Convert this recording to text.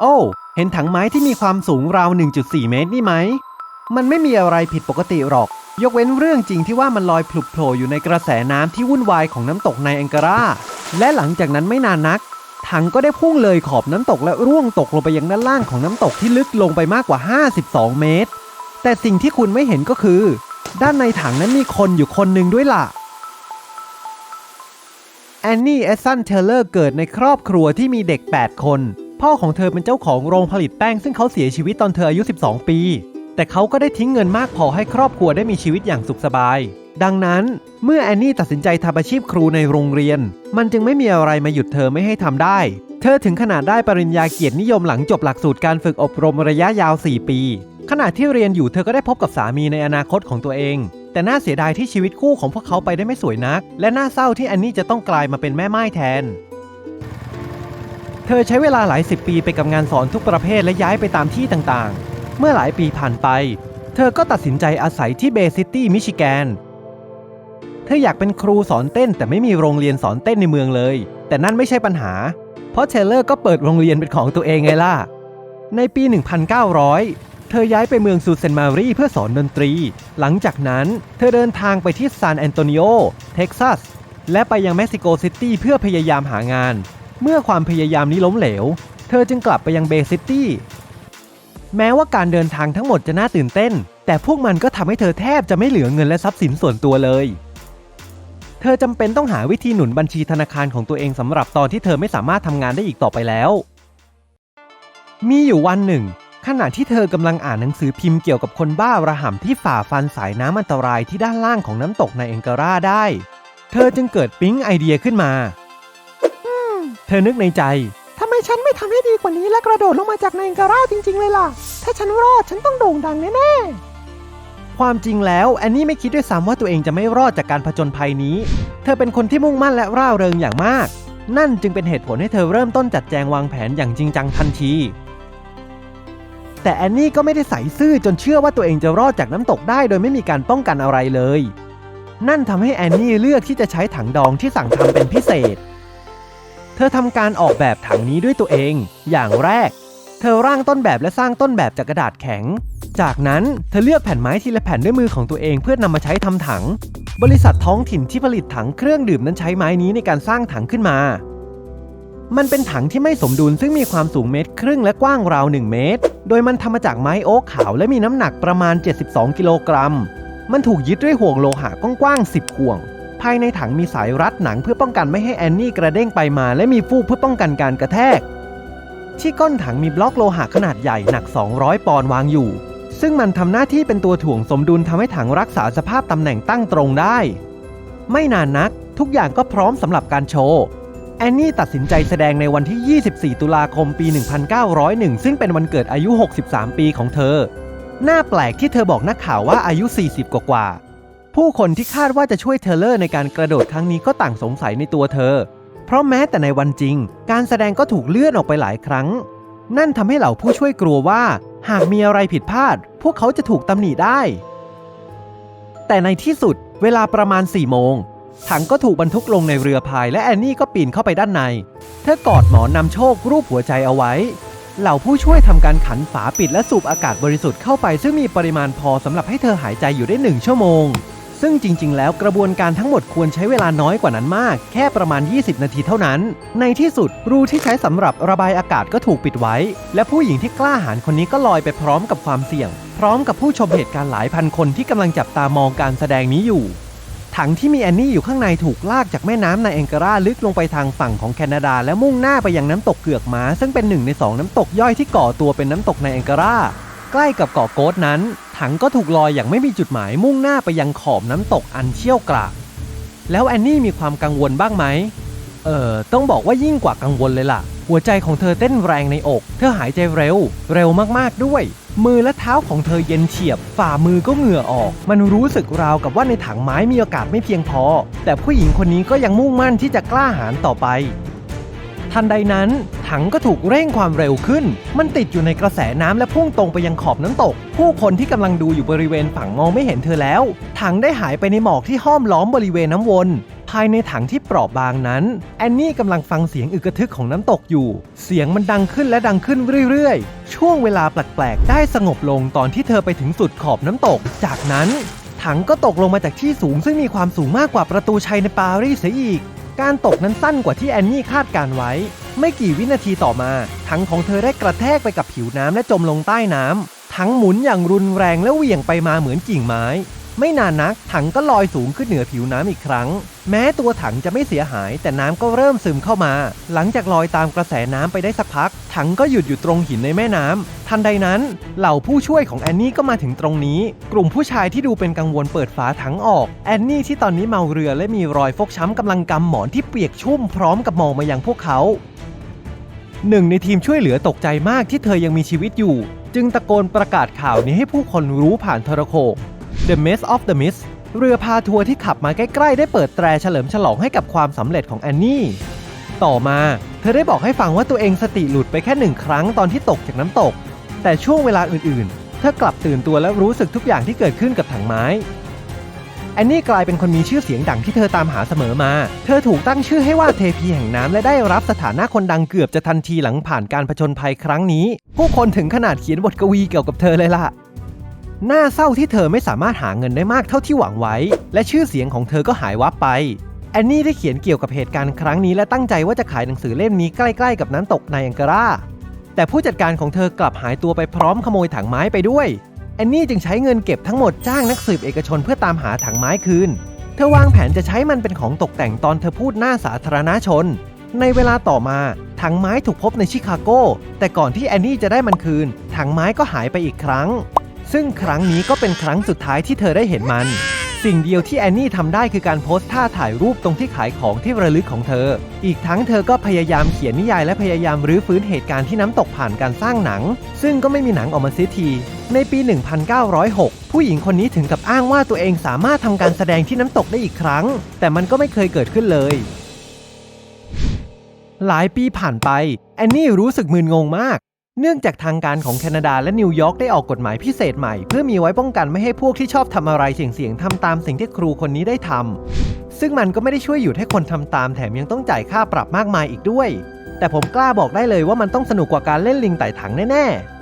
โอ้ เห็นถังไม้ที่มีความสูงราว 1.4 เมตรนี่ไหม มันไม่มีอะไรผิดปกติหรอก ยกเว้นเรื่องจริงที่ว่ามันลอยพลุกโผล่อยู่ในกระแสน้ำที่วุ่นวายของน้ำตกในแองการา และหลังจากนั้นไม่นานนัก ถังก็ได้พุ่งเลยขอบน้ำตกและร่วงตกลงไปยังด้านล่างของน้ำตกที่ลึกลงไปมากกว่า 52 เมตร แต่สิ่งที่คุณไม่เห็นก็คือ ด้านในถังนั้นมีคนอยู่คนหนึ่งด้วยล่ะแอนนี่เอสซันเทเลอร์เกิดในครอบครัวที่มีเด็ก 8 คน พ่อของเธอเป็นเจ้าของโรงผลิตแป้งซึ่งเขาเสียชีวิตตอนเธออายุ 12 ปี แต่เขาก็ได้ทิ้งเงินมากพอให้ครอบครัวได้มีชีวิตอย่างสุขสบาย ดังนั้นเมื่อแอนนี่ตัดสินใจทำอาชีพครูในโรงเรียน มันจึงไม่มีอะไรมาหยุดเธอไม่ให้ทำได้ เธอถึงขนาดได้ปริญญาเกียรตินิยมหลังจบหลักสูตรการฝึกอบรมระยะยาว 4 ปี ขณะที่เรียนอยู่เธอก็ได้พบกับสามีในอนาคตของตัวเองแต่น่าเสียดายที่ชีวิตคู่ของพวกเขาไปได้ไม่สวยนัก และน่าเศร้าที่แอนนี่จะต้องกลายมาเป็นแม่ไม้แทน เธอใช้เวลาหลายสิบปีไปกับงานสอนทุกประเภทและย้ายไปตามที่ต่างๆ เมื่อหลายปีผ่านไป เธอก็ตัดสินใจอาศัยที่เบซิตี้มิชิแกน เธออยากเป็นครูสอนเต้นแต่ไม่มีโรงเรียนสอนเต้นในเมืองเลย แต่นั่นไม่ใช่ปัญหา เพราะเทเลอร์ก็เปิดโรงเรียนเป็นของตัวเองไงล่ะ ในปี 1900 เธอย้ายไปเมืองซูเซนมารีเพื่อสอนดนตรี หลังจากนั้นเธอเดินทางไปที่ซานแอนโตนิโอ เท็กซัส และไปยังเม็กซิโกซิตี้เพื่อพยายามหางาน เมื่อความพยายามนี้ล้มเหลว เธอจึงกลับไปยังเบย์ซิตี้ แม้ว่าการเดินทางทั้งหมดจะน่าตื่นเต้น แต่พวกมันก็ทำให้เธอแทบจะไม่เหลือเงินและทรัพย์สินส่วนตัวเลย เธอจำเป็นต้องหาวิธีหนุนบัญชีธนาคารของตัวเองสำหรับตอนที่เธอไม่สามารถทำงานได้อีกต่อไปแล้ว มีอยู่วันหนึ่ง ขณะที่เธอกำลังอ่านหนังสือพิมพ์เกี่ยวกับคนบ้าระห่ำที่ฝ่าฟันสายน้ำอันตรายที่ด้านล่างของน้ำตกในเองการาได้ เธอจึงเกิดปิ๊งไอเดียขึ้นมา ธอนึกในใจทำไมฉันไม่ทำให้ดีกว่านี้และกระโดดลงมาจากในการาจริง ๆ เลยล่ะ ถ้าฉันรอดฉันต้องโด่งดังแน่ๆ ความจริงแล้วแอนนี่ไม่คิดด้วยซ้ำว่าตัวเองจะไม่รอดจากการผจญภัยนี้ เธอเป็นคนที่มุ่งมั่นและร่าเริงอย่างมาก นั่นจึงเป็นเหตุผลให้เธอเริ่มต้นจัดแจงวางแผนอย่างจริงจังทันที แต่แอนนี่ก็ไม่ได้ใส่ซื่อจนเชื่อว่าตัวเองจะรอดจากน้ำตกได้ โดยไม่มีการป้องกันอะไรเลย นั่นทำให้แอนนี่เลือกที่จะใช้ถังดองที่สั่งทำเป็นพิเศษ เธอทำการออกแบบถังนี้ด้วยตัวเอง อย่างแรก เธอร่างต้นแบบและสร้างต้นแบบจากกระดาษแข็ง จากนั้นเธอเลือกแผ่นไม้ทีละแผ่นด้วยมือของตัวเองเพื่อนำมาใช้ทำถัง บริษัทท้องถิ่นที่ผลิตถังเครื่องดื่มนั้นใช้ไม้นี้ในการสร้างถังขึ้นมา มันเป็นถังที่ไม่สมดุลซึ่งมีความสูงเมตรครึ่งและกว้างราว 1 เมตร โดยมันทำมาจากไม้โอ๊กขาวและมีน้ำหนักประมาณ 72 กิโลกรัม มันถูกยึดด้วยห่วงโลหะกว้างๆ10 ห่วง ภายในถังมีสายรัดหนังเพื่อป้องกันไม่ให้แอนนี่กระเด้งไปมา และมีฟูกเพื่อป้องกันการกระแทก ที่ก้นถังมีบล็อกโลหะขนาดใหญ่หนัก 200 ปอนด์วางอยู่ ซึ่งมันทำหน้าที่เป็นตัวถ่วงสมดุลทำให้ถังรักษาสภาพตำแหน่งตั้งตรงได้ ไม่นานนัก ทุกอย่างก็พร้อมสำหรับการโชว์แอนนี่ตัดสินใจแสดงในวันที่ 24 ตุลาคมปี 1901 ซึ่งเป็นวันเกิดอายุ 63 ปีของเธอ หน้าแปลกที่เธอบอกนักข่าวว่าอายุ 40 กว่าๆ ผู้คนที่คาดว่าจะช่วยเทเลอร์ในการกระโดดครั้งนี้ก็ต่างสงสัยในตัวเธอ เพราะแม้แต่ในวันจริง การแสดงก็ถูกเลื่อนออกไปหลายครั้ง นั่นทำให้เหล่าผู้ช่วยกลัวว่า หากมีอะไรผิดพลาด พวกเขาจะถูกตำหนิได้ แต่ในที่สุดเวลาประมาณ4โมงถังก็ถูกบรรทุกลงในเรือพายและแอนนี่ก็ปีนเข้าไปด้านใน เธอกอดหมอนนำโชครูปหัวใจเอาไว้ เหล่าผู้ช่วยทำการขันฝาปิดและสูบอากาศบริสุทธิ์เข้าไปซึ่งมีปริมาณพอสำหรับให้เธอหายใจอยู่ได้1ชั่วโมง ซึ่งจริง ๆ แล้วกระบวนการทั้งหมดควรใช้เวลาน้อยกว่านั้นมาก แค่ประมาณ 20 นาทีเท่านั้น ในที่สุดรูที่ใช้สำหรับระบายอากาศก็ถูกปิดไว้ และผู้หญิงที่กล้าหาญคนนี้ก็ลอยไปพร้อมกับความเสี่ยง พร้อมกับผู้ชมเหตุการณ์หลายพันคนที่กำลังจับตามองการแสดงนี้อยู่ถังที่มีแอนนี่อยู่ข้างในถูกลากจากแม่น้ำในแองการาลึกลงไปทางฝั่งของแคนาดา และมุ่งหน้าไปยังน้ำตกเกือกม้า ซึ่งเป็นหนึ่งในสองน้ำตกย่อยที่ก่อตัวเป็นน้ำตกในแองการา ใกล้กับเกาะโกดนั้น ถังก็ถูกลอยอย่างไม่มีจุดหมายมุ่งหน้าไปยังขอบน้ำตกอันเชี่ยวกรากแล้วแอนนี่มีความกังวลบ้างไหม เออต้องบอกว่ายิ่งกว่ากังวลเลยล่ะ หัวใจของเธอเต้นแรงในอก เธอหายใจเร็ว เร็วมากๆด้วย มือและเท้าของเธอเย็นเฉียบ ฝ่ามือก็เหงื่อออก มันรู้สึกราวกับว่าในถังไม้มีอากาศไม่เพียงพอ แต่ผู้หญิงคนนี้ก็ยังมุ่งมั่นที่จะกล้าหาญต่อไป ทันใดนั้น ถังก็ถูกเร่งความเร็วขึ้น มันติดอยู่ในกระแสน้ำและพุ่งตรงไปยังขอบน้ำตก ผู้คนที่กำลังดูอยู่บริเวณฝั่งมองไม่เห็นเธอแล้ว ถังได้หายไปในหมอกที่ห้อมล้อมบริเวณน้ำวนภภายในถังที่เปราะบางนั้น แอนนี่กำลังฟังเสียงอึกระทึกของน้ำตกอยู่ เสียงมันดังขึ้นและดังขึ้นเรื่อยๆ ช่วงเวลาแปลกๆ ได้สงบลงตอนที่เธอไปถึงสุดขอบน้ำตก จากนั้น ถังก็ตกลงมาจากที่สูงซึ่งมีความสูงมากกว่าประตูชัยในปารีสเสียอีก การตกนั้นสั้นกว่าที่แอนนี่คาดการไว้ ไม่กี่วินาทีต่อมาถังของเธอได้กระแทกไปกับผิวน้ำและจมลงใต้น้ำถังหมุนอย่างรุนแรงและเหวี่ยงไปมาเหมือนกิ่งไม้ ไม่นานนักถังก็ลอยสูงขึ้นเหนือผิวน้ำอีกครั้ง แม้ตัวถังจะไม่เสียหาย แต่น้ำก็เริ่มซึมเข้ามา หลังจากลอยตามกระแสน้ำไปได้สักพัก ถังก็หยุดอยู่ตรงหินในแม่น้ำทันใดนั้น เหล่าผู้ช่วยของแอนนี่ก็มาถึงตรงนี้ กลุ่มผู้ชายที่ดูเป็นกังวลเปิดฝาถังออก แอนนี่ที่ตอนนี้เมาเรือและมีรอยฟกช้ำกำลังกำหมอนที่เปียกชุ่มพร้อมกับมองมายังพวกเขาหนึ่งในทีมช่วยเหลือตกใจมากที่เธอยังมีชีวิตอยู่ จึงตะโกนประกาศข่าวนี้ให้ผู้คนรู้ผ่านโทรโขง The Mess of the Mist เรือพาทัวร์ที่ขับมาใกล้ๆ ได้เปิดแตรเฉลิมฉลองให้กับความสำเร็จของแอนนี่ ต่อมาเธอได้บอกให้ฟังว่าตัวเองสติหลุดไปแค่หนึ่งครั้งตอนที่ตกจากน้ำตก แต่ช่วงเวลาอื่นๆ เธอกลับตื่นตัวและรู้สึกทุกอย่างที่เกิดขึ้นกับถังไม้แอนนี่กลายเป็นคนมีชื่อเสียงดังที่เธอตามหาเสมอมา เธอถูกตั้งชื่อให้ว่าเทพีแห่งน้ำและได้รับสถานะคนดังเกือบจะทันทีหลังผ่านการผจญภัยครั้งนี้ ผู้คนถึงขนาดเขียนบทกวีเกี่ยวกับเธอเลยล่ะ น่าเศร้าที่เธอไม่สามารถหาเงินได้มากเท่าที่หวังไว้ และชื่อเสียงของเธอก็หายวับไปแอนนี่ได้เขียนเกี่ยวกับเหตุการณ์ครั้งนี้และตั้งใจว่าจะขายหนังสือเล่มนี้ใกล้ ๆ กับน้ำตกไนแองการาแต่ผู้จัดการของเธอกลับหายตัวไปพร้อมขโมยถังไม้ไปด้วย แอนนี่จึงใช้เงินเก็บทั้งหมดจ้างนักสืบเอกชนเพื่อตามหาถังไม้คืน เธอวางแผนจะใช้มันเป็นของตกแต่งตอนเธอพูดหน้าสาธารณชน ในเวลาต่อมาถังไม้ถูกพบในชิคาโก แต่ก่อนที่แอนนี่จะได้มันคืนถังไม้ก็หายไปอีกครั้ง ซึ่งครั้งนี้ก็เป็นครั้งสุดท้ายที่เธอได้เห็นมัน สิ่งเดียวที่แอนนี่ทำได้คือการโพสท่าถ่ายรูปตรงที่ขายของที่ระลึกของเธอ อีกทั้งเธอก็พยายามเขียนนิยายและพยายามรื้อฟื้นเหตุการณ์ที่น้ำตกผ่านการสร้างหนัง ซึ่งก็ไม่มีหนังออกมาเสียที ในปี 1906 ผู้หญิงคนนี้ถึงกับอ้างว่าตัวเองสามารถทำการแสดงที่น้ำตกได้อีกครั้ง แต่มันก็ไม่เคยเกิดขึ้นเลยหลายปีผ่านไป แอนนี่รู้สึกมึนงงมาก เนื่องจากทางการของแคนาดาและนิวยอร์กได้ออกกฎหมายพิเศษใหม่ เพื่อมีไว้ป้องกันไม่ให้พวกที่ชอบทำอะไรเสี่ยงๆทำตามสิ่งที่ครูคนนี้ได้ทำซึ่งมันก็ไม่ได้ช่วยหยุดให้คนทำตามแถมยังต้องจ่ายค่าปรับมากมายอีกด้วย แต่ผมกล้าบอกได้เลยว่ามันต้องสนุกกว่าการเล่นลิงไต่ถังแน่ๆ